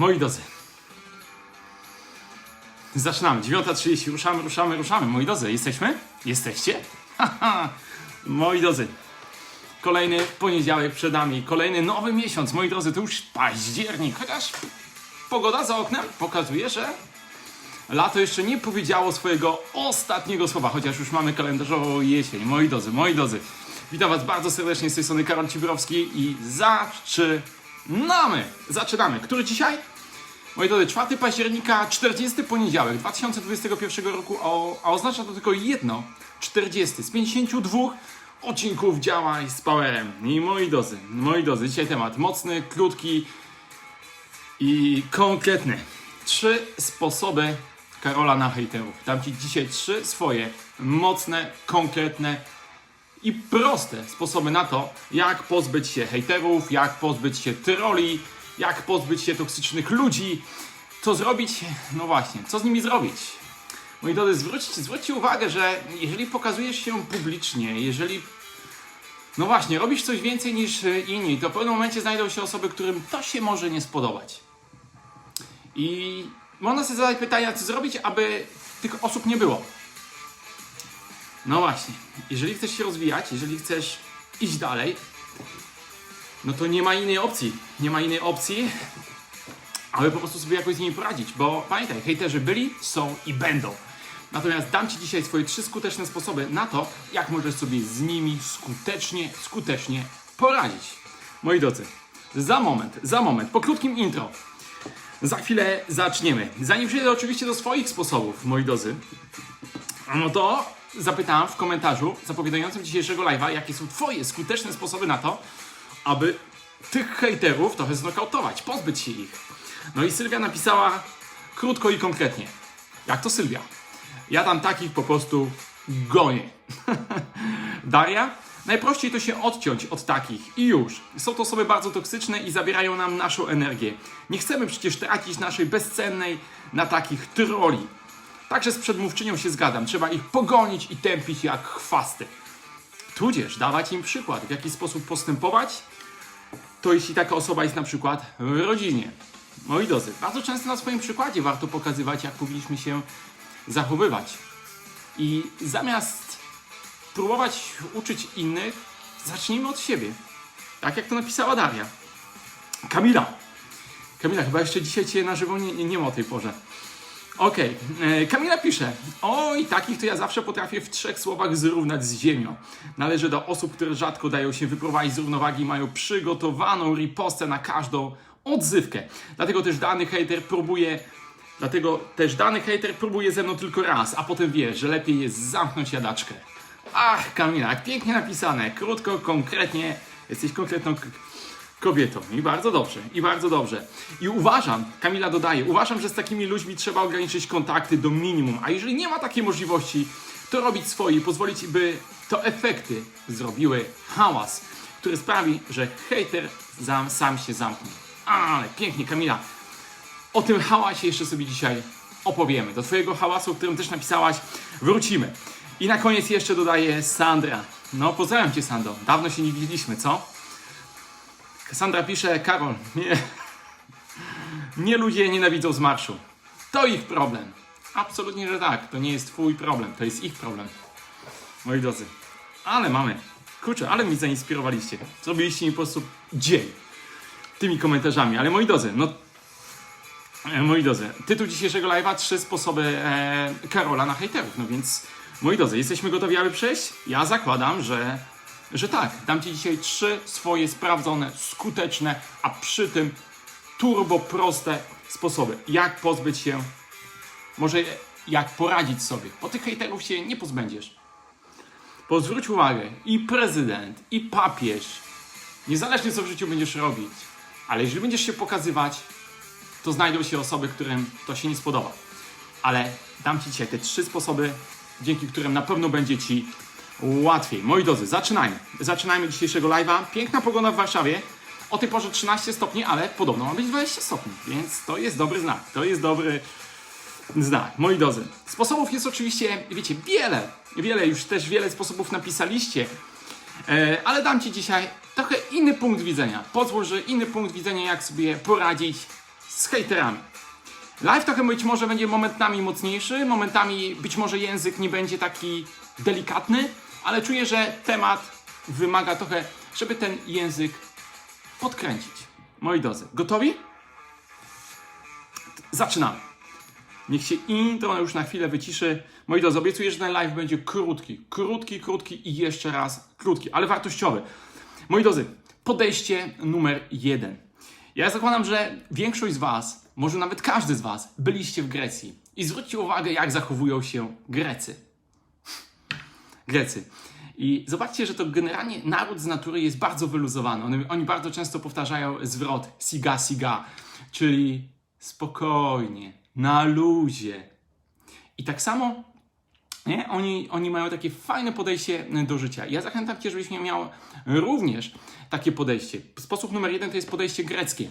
moi drodzy. Zaczynamy. 9.30. Ruszamy, ruszamy, ruszamy. Moi drodzy, jesteśmy? Jesteście? Haha. Moi drodzy, kolejny poniedziałek przed nami. Kolejny nowy miesiąc. Moi drodzy, to już październik. Chociaż pogoda za oknem pokazuje, że lato jeszcze nie powiedziało swojego ostatniego słowa. Chociaż już mamy kalendarzową jesień. Moi drodzy, moi drodzy. Witam Was bardzo serdecznie z tej strony Karol Cibrowski i zaczynamy! Zaczynamy. Który dzisiaj? Moi drodzy, 4 października, 40 poniedziałek 2021 roku, a, oznacza to tylko jedno, 40 z 52 odcinków działań z Powerem. I moi drodzy, moi drodzy, dzisiaj temat mocny, krótki i konkretny. Trzy sposoby Karola na hejterów. Dam Ci dzisiaj trzy swoje mocne, konkretne i proste sposoby na to, jak pozbyć się hejterów, jak pozbyć się troli, jak pozbyć się toksycznych ludzi. Co zrobić? No właśnie, co z nimi zrobić? Moi drodzy, zwróćcie, zwróćcie uwagę, że jeżeli pokazujesz się publicznie, jeżeli no właśnie, robisz coś więcej niż e, inni, to w pewnym momencie znajdą się osoby, którym to się może nie spodobać. I można sobie zadać pytania, co zrobić, aby tych osób nie było. No właśnie, jeżeli chcesz się rozwijać, jeżeli chcesz iść dalej, no to nie ma innej opcji. Nie ma innej opcji, aby po prostu sobie jakoś z nimi poradzić. Bo pamiętaj, hejterzy byli, są i będą. Natomiast dam Ci dzisiaj swoje trzy skuteczne sposoby na to, jak możesz sobie z nimi skutecznie, skutecznie poradzić. Moi drodzy, za moment, za moment, po krótkim intro, za chwilę zaczniemy. Zanim przejdę oczywiście do swoich sposobów, moi drodzy, no to zapytałem w komentarzu zapowiadającym dzisiejszego live'a, jakie są Twoje skuteczne sposoby na to, aby tych hejterów trochę znokautować, pozbyć się ich. No i Sylwia napisała krótko i konkretnie. Jak to Sylwia? Ja tam takich po prostu gonię. Daria? Najprościej to się odciąć od takich i już. Są to osoby bardzo toksyczne i zabierają nam naszą energię. Nie chcemy przecież tracić naszej bezcennej na takich troli. Także z przedmówczynią się zgadzam. Trzeba ich pogonić i tępić jak chwasty. Tudzież dawać im przykład, w jaki sposób postępować, to jeśli taka osoba jest na przykład w rodzinie. Moi drodzy, bardzo często na swoim przykładzie warto pokazywać, jak powinniśmy się zachowywać. I zamiast próbować uczyć innych, zacznijmy od siebie. Tak jak to napisała Daria. Kamila. Kamila, chyba jeszcze dzisiaj Cię na żywo nie, nie, nie ma o tej porze. Okej, e, Kamila pisze. Oj, takich to ja zawsze potrafię w trzech słowach zrównać z ziemią. Należy do osób, które rzadko dają się wyprowadzić z równowagi, mają przygotowaną ripostę na każdą odzywkę. Dlatego też dany hater próbuje. Dlatego też dany hater próbuje ze mną tylko raz, a potem wie, że lepiej jest zamknąć jadaczkę. Ach, Kamila, pięknie napisane, krótko, konkretnie, jesteś konkretną kobietą. I bardzo dobrze, i bardzo dobrze. I uważam, Kamila dodaje, uważam, że z takimi ludźmi trzeba ograniczyć kontakty do minimum, a jeżeli nie ma takiej możliwości, to robić swoje i pozwolić, by to efekty zrobiły hałas, który sprawi, że hater sam, sam się zamknie. Ale pięknie, Kamila. O tym hałasie jeszcze sobie dzisiaj opowiemy. Do Twojego hałasu, o którym też napisałaś, wrócimy. I na koniec jeszcze dodaję Sandra. No, pozdrawiam Cię, Sandro. Dawno się nie widzieliśmy, co? Sandra pisze, Karol, nie, nie ludzie nienawidzą z marszu. To ich problem. Absolutnie, że tak. To nie jest Twój problem, to jest ich problem. Moi drodzy. Ale mamy. Kurczę, ale mi zainspirowaliście. Zrobiliście mi po prostu dzień tymi komentarzami. Ale moi drodzy, no E, Moi drodzy, tytuł dzisiejszego live'a Trzy sposoby e, Karola na hejterów. No więc, moi drodzy, jesteśmy gotowi, aby przejść? Ja zakładam, że, że tak. Dam Ci dzisiaj trzy swoje sprawdzone, skuteczne, a przy tym turbo proste sposoby. Jak pozbyć się, może jak poradzić sobie, bo tych hejterów się nie pozbędziesz. Bo zwróć uwagę, i prezydent, i papież, niezależnie co w życiu będziesz robić, ale jeżeli będziesz się pokazywać, to znajdą się osoby, którym to się nie spodoba. Ale dam Ci dzisiaj te trzy sposoby, dzięki którym na pewno będzie Ci łatwiej. Moi drodzy, zaczynajmy. Zaczynajmy dzisiejszego live'a. Piękna pogoda w Warszawie. O tej porze 13 stopni, ale podobno ma być 20 stopni, więc to jest dobry znak. To jest dobry znak. Moi drodzy, sposobów jest oczywiście, wiecie, wiele. Wiele, już też wiele sposobów napisaliście. E, ale dam Ci dzisiaj trochę inny punkt widzenia. Pozwól, że inny punkt widzenia, jak sobie poradzić z hejterami. Live trochę być może będzie momentami mocniejszy, momentami być może język nie będzie taki delikatny, ale czuję, że temat wymaga trochę, żeby ten język podkręcić. Moi drodzy, gotowi? Zaczynamy. Niech się intro już na chwilę wyciszy. Moi drodzy, obiecuję, że ten live będzie krótki, krótki, krótki i jeszcze raz krótki, ale wartościowy. Moi drodzy, podejście numer jeden. Ja zakładam, że większość z Was, może nawet każdy z Was, byliście w Grecji. I zwróćcie uwagę, jak zachowują się Grecy. Grecy. I zobaczcie, że to generalnie naród z natury jest bardzo wyluzowany. Oni, oni bardzo często powtarzają zwrot siga siga, czyli spokojnie, na luzie. I tak samo nie? Oni, oni mają takie fajne podejście do życia. Ja zachęcam Cię, żebyś miał również takie podejście. Sposób numer jeden to jest podejście greckie.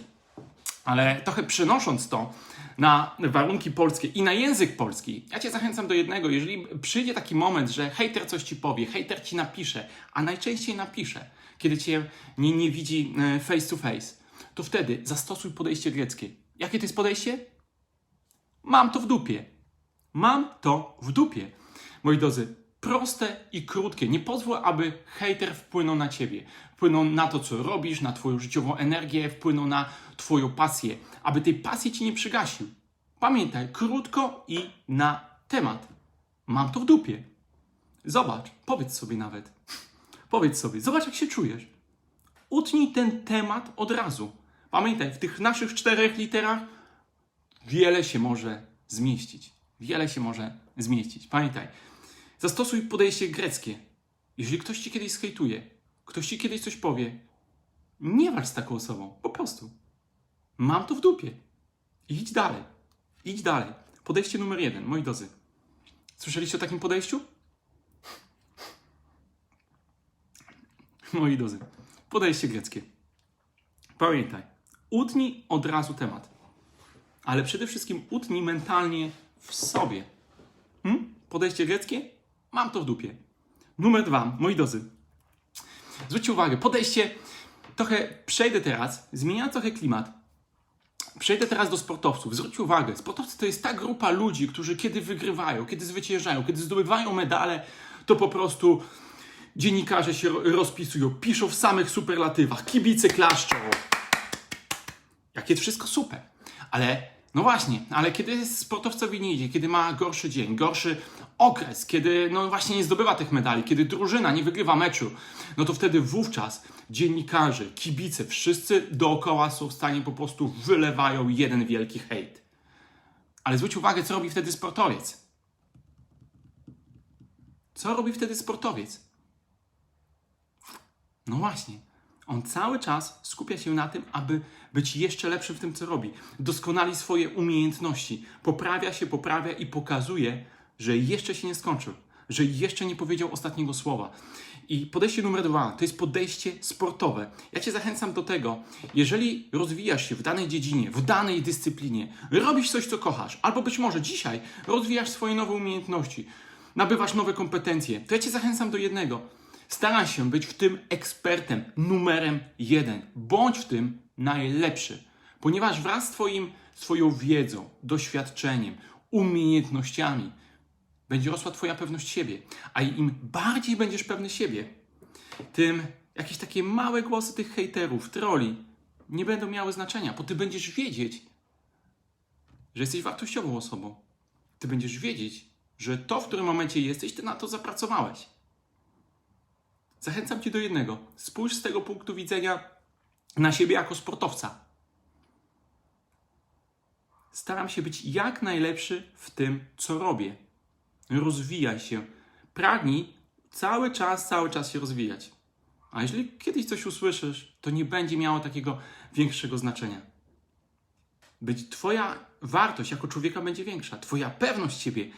Ale trochę przenosząc to na warunki polskie i na język polski, ja Cię zachęcam do jednego. Jeżeli przyjdzie taki moment, że hejter coś Ci powie, hejter Ci napisze, a najczęściej napisze, kiedy Cię nie, nie widzi e, face to face, to wtedy zastosuj podejście greckie. Jakie to jest podejście? Mam to w dupie. Mam to w dupie. Moi drodzy, proste i krótkie. Nie pozwól, aby hejter wpłynął na ciebie. Wpłynął na to, co robisz, na twoją życiową energię, wpłynął na twoją pasję. Aby tej pasji ci nie przygasił. Pamiętaj, krótko i na temat. Mam to w dupie. Zobacz, powiedz sobie nawet. Powiedz sobie, zobacz jak się czujesz. Utnij ten temat od razu. Pamiętaj, w tych naszych czterech literach wiele się może zmieścić. Wiele się może zmieścić. Pamiętaj, zastosuj podejście greckie. Jeżeli ktoś ci kiedyś skejtuje, ktoś ci kiedyś coś powie, nie walcz z taką osobą. Po prostu. Mam to w dupie. Idź dalej. Idź dalej. Podejście numer jeden, moi drodzy. Słyszeliście o takim podejściu? Moi drodzy, podejście greckie. Pamiętaj, utnij od razu temat. Ale przede wszystkim utnij mentalnie w sobie. Hmm? Podejście greckie? Mam to w dupie. Numer dwa, moi drodzy. Zwróćcie uwagę, podejście, trochę przejdę teraz, zmieniając trochę klimat. Przejdę teraz do sportowców. Zwróćcie uwagę, sportowcy to jest ta grupa ludzi, którzy kiedy wygrywają, kiedy zwyciężają, kiedy zdobywają medale, to po prostu dziennikarze się ro- rozpisują, piszą w samych superlatywach, kibice klaszczą. Jakie wszystko super. Ale no właśnie, ale kiedy sportowcowi nie idzie, kiedy ma gorszy dzień, gorszy okres, kiedy no właśnie nie zdobywa tych medali, kiedy drużyna nie wygrywa meczu, no to wtedy wówczas dziennikarze, kibice, wszyscy dookoła są w stanie po prostu wylewają jeden wielki hejt. Ale zwróć uwagę, co robi wtedy sportowiec. Co robi wtedy sportowiec? No właśnie. On cały czas skupia się na tym, aby być jeszcze lepszym w tym, co robi. Doskonali swoje umiejętności. Poprawia się, poprawia i pokazuje, że jeszcze się nie skończył, że jeszcze nie powiedział ostatniego słowa. I podejście numer dwa to jest podejście sportowe. Ja Cię zachęcam do tego, jeżeli rozwijasz się w danej dziedzinie, w danej dyscyplinie, robisz coś, co kochasz, albo być może dzisiaj rozwijasz swoje nowe umiejętności, nabywasz nowe kompetencje, to ja Cię zachęcam do jednego. Staraj się być w tym ekspertem, numerem jeden. Bądź w tym najlepszy, ponieważ wraz z twoim, swoją wiedzą, doświadczeniem, umiejętnościami będzie rosła Twoja pewność siebie. A im bardziej będziesz pewny siebie, tym jakieś takie małe głosy tych hejterów, troli nie będą miały znaczenia, bo Ty będziesz wiedzieć, że jesteś wartościową osobą. Ty będziesz wiedzieć, że to, w którym momencie jesteś, Ty na to zapracowałeś. Zachęcam Cię do jednego. Spójrz z tego punktu widzenia na siebie jako sportowca. Staram się być jak najlepszy w tym, co robię. Rozwijaj się. Pragnij cały czas, cały czas się rozwijać. A jeżeli kiedyś coś usłyszysz, to nie będzie miało takiego większego znaczenia. Być Twoja wartość jako człowieka będzie większa, Twoja pewność siebie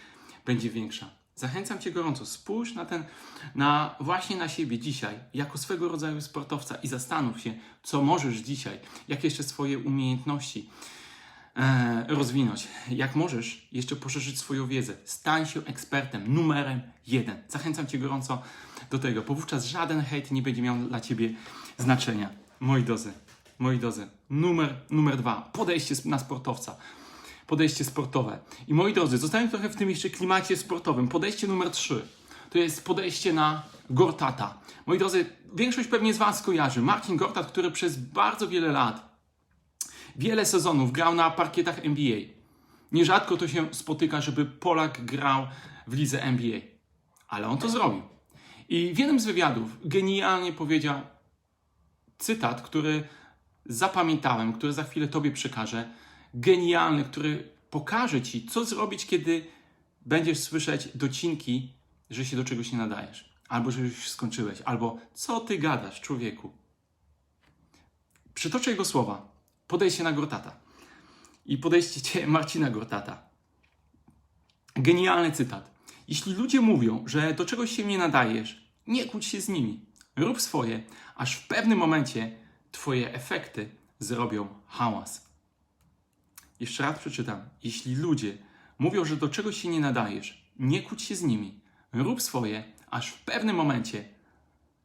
będzie większa. Zachęcam Cię gorąco, spójrz na ten, na właśnie na siebie dzisiaj, jako swego rodzaju sportowca i zastanów się, co możesz dzisiaj, jakie jeszcze swoje umiejętności rozwinąć, jak możesz jeszcze poszerzyć swoją wiedzę. Stań się ekspertem, numerem jeden. Zachęcam Cię gorąco do tego, bo wówczas żaden hejt nie będzie miał dla Ciebie znaczenia. Moi drodzy, moi drodzy, numer, numer dwa, podejście na sportowca. Podejście sportowe. I moi drodzy, zostałem trochę w tym jeszcze klimacie sportowym. Podejście numer trzy to jest podejście na Gortata. Moi drodzy, większość pewnie z Was kojarzy. Marcin Gortat, który przez bardzo wiele lat, wiele sezonów grał na parkietach NBA. Nierzadko to się spotyka, żeby Polak grał w lidze NBA. Ale on to zrobił. I w jednym z wywiadów genialnie powiedział cytat, który zapamiętałem, który za chwilę Tobie przekażę. Genialny, który pokaże Ci, co zrobić, kiedy będziesz słyszeć docinki, że się do czegoś nie nadajesz. Albo że już skończyłeś. Albo co Ty gadasz, człowieku. Przytoczę jego słowa. Podejście na Gortata. I podejście Marcina Gortata. Genialny cytat. Jeśli ludzie mówią, że do czegoś się nie nadajesz, nie kłóć się z nimi. Rób swoje, aż w pewnym momencie Twoje efekty zrobią hałas. Jeszcze raz przeczytam. Jeśli ludzie mówią, że do czegoś się nie nadajesz, nie kłóć się z nimi. Rób swoje, aż w pewnym momencie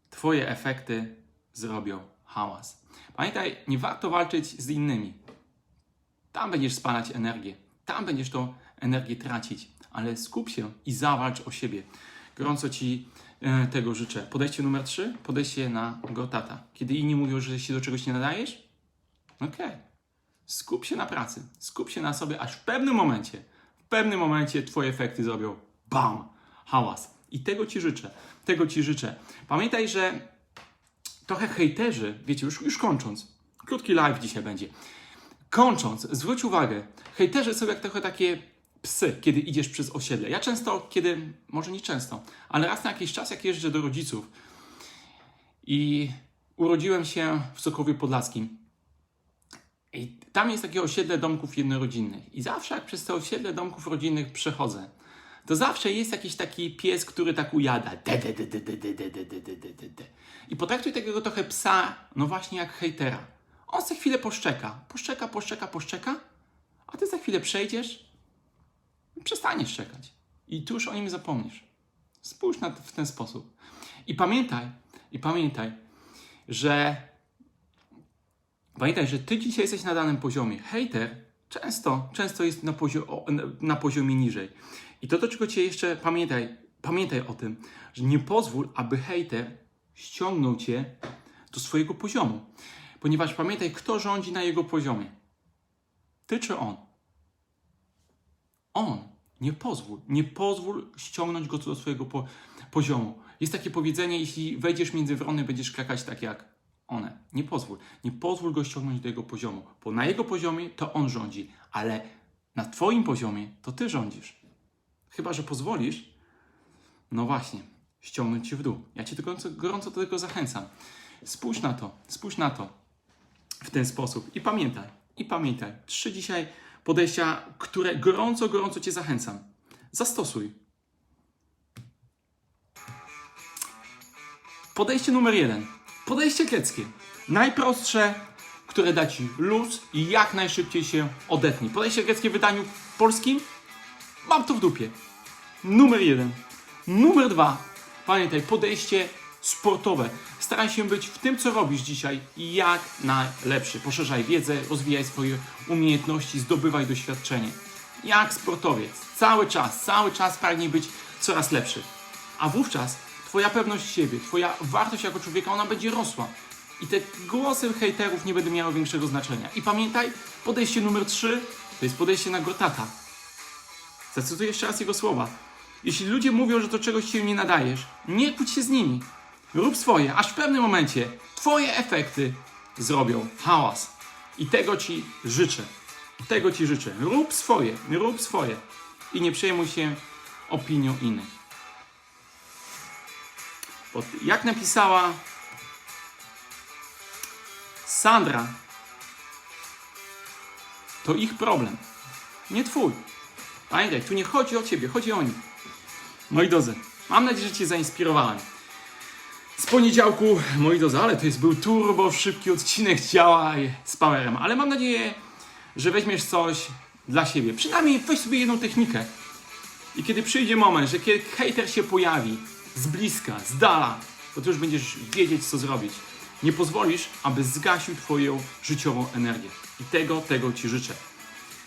Twoje efekty zrobią hałas. Pamiętaj, nie warto walczyć z innymi. Tam będziesz spalać energię. Tam będziesz tą energię tracić. Ale skup się i zawalcz o siebie. Gorąco Ci e, tego życzę. Podejście numer 3. Podejście na Gortata. Kiedy inni mówią, że się do czegoś nie nadajesz, okej. Skup się na pracy. Skup się na sobie, aż w pewnym momencie, w pewnym momencie Twoje efekty zrobią BAM! Hałas. I tego Ci życzę. Tego Ci życzę. Pamiętaj, że trochę hejterzy, wiecie, już, już kończąc, krótki live dzisiaj będzie. Kończąc, zwróć uwagę, hejterzy są jak trochę takie psy, kiedy idziesz przez osiedle. Ja często, kiedy, może nie często, ale raz na jakiś czas, jak jeżdżę do rodziców i urodziłem się w Sokowie Podlaskim, i tam jest takie osiedle domków jednorodzinnych. I zawsze jak przez te osiedle domków rodzinnych przechodzę, to zawsze jest jakiś taki pies, który tak ujada. De, de, de, de, de, de, de, de, de, de, de. I potraktuj takiego trochę psa, no właśnie jak hejtera. On za chwilę poszczeka, poszczeka, poszczeka, poszczeka, a ty za chwilę przejdziesz i przestaniesz czekać. I tu już o nim zapomnisz. Spójrz na to w ten sposób. I pamiętaj, i pamiętaj, że Pamiętaj, że ty dzisiaj jesteś na danym poziomie. Hater często, często jest na, pozio- o- na poziomie niżej. I to, do czego cię jeszcze pamiętaj, pamiętaj o tym, że nie pozwól, aby hater ściągnął cię do swojego poziomu. Ponieważ pamiętaj, kto rządzi na jego poziomie. Ty czy on? On. Nie pozwól. Nie pozwól ściągnąć go do swojego po- poziomu. Jest takie powiedzenie, jeśli wejdziesz między wrony, będziesz skakać tak jak one. Nie pozwól. Nie pozwól go ściągnąć do jego poziomu, bo na jego poziomie to on rządzi, ale na twoim poziomie to ty rządzisz. Chyba, że pozwolisz, no właśnie, ściągnąć cię w dół. Ja cię tylko gorąco, do tego zachęcam. Spójrz na to, spójrz na to w ten sposób i pamiętaj, i pamiętaj. Trzy dzisiaj podejścia, które gorąco, gorąco cię zachęcam. Zastosuj. Podejście numer jeden. Podejście greckie. Najprostsze, które da Ci luz i jak najszybciej się odetnie. Podejście greckie w wydaniu polskim? Mam to w dupie. Numer jeden. Numer dwa. Pamiętaj, podejście sportowe. Staraj się być w tym, co robisz dzisiaj jak najlepszy. Poszerzaj wiedzę, rozwijaj swoje umiejętności, zdobywaj doświadczenie. Jak sportowiec. Cały czas, cały czas pragnij być coraz lepszy. A wówczas Twoja pewność siebie, Twoja wartość jako człowieka, ona będzie rosła. I te głosy hejterów nie będą miały większego znaczenia. I pamiętaj, podejście numer 3 to jest podejście na Gortata. Zacytuję jeszcze raz jego słowa. Jeśli ludzie mówią, że do czegoś się nie nadajesz, nie kłóć się z nimi. Rób swoje, aż w pewnym momencie Twoje efekty zrobią hałas. I tego Ci życzę. Tego Ci życzę. Rób swoje, rób swoje. I nie przejmuj się opinią innych. Jak napisała Sandra, to ich problem, nie twój. Pamiętaj, tu nie chodzi o ciebie, chodzi o nich. Moi drodzy, mam nadzieję, że cię zainspirowałem. Z poniedziałku, moi drodzy, ale to jest był turbo szybki odcinek ciała z powerem, ale mam nadzieję, że weźmiesz coś dla siebie. Przynajmniej weź sobie jedną technikę. I kiedy przyjdzie moment, że kiedy hejter się pojawi z bliska, z dala, to ty już będziesz wiedzieć, co zrobić. nie pozwolisz, aby zgasił Twoją życiową energię. I tego, tego Ci życzę.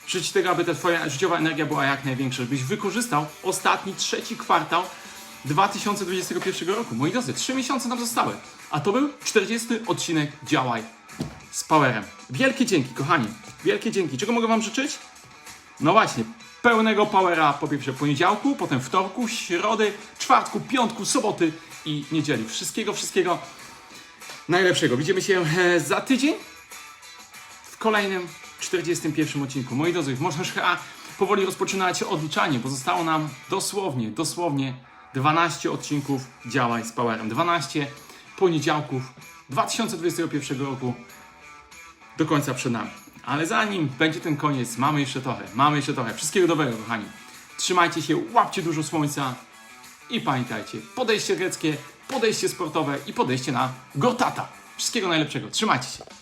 Życzę tego, aby ta Twoja życiowa energia była jak największa, żebyś wykorzystał ostatni, trzeci kwartał 2021 roku. Moi drodzy, trzy miesiące nam zostały, a to był 40 odcinek Działaj z Powerem. Wielkie dzięki, kochani. Wielkie dzięki. Czego mogę Wam życzyć? No właśnie, pełnego powera po pierwsze poniedziałku, potem wtorku, środy, czwartku, piątku, soboty i niedzieli. Wszystkiego, wszystkiego najlepszego. Widzimy się e, za tydzień w kolejnym 41 odcinku. Moi drodzy, można już powoli rozpoczynać odliczanie, bo zostało nam dosłownie, dosłownie 12 odcinków Działaj z Powerem. 12 poniedziałków 2021 roku do końca przed nami. Ale zanim będzie ten koniec, mamy jeszcze trochę, mamy jeszcze trochę. Wszystkiego dobrego, kochani. Trzymajcie się, łapcie dużo słońca i pamiętajcie, podejście greckie, podejście sportowe i podejście na Gortata. Wszystkiego najlepszego. Trzymajcie się.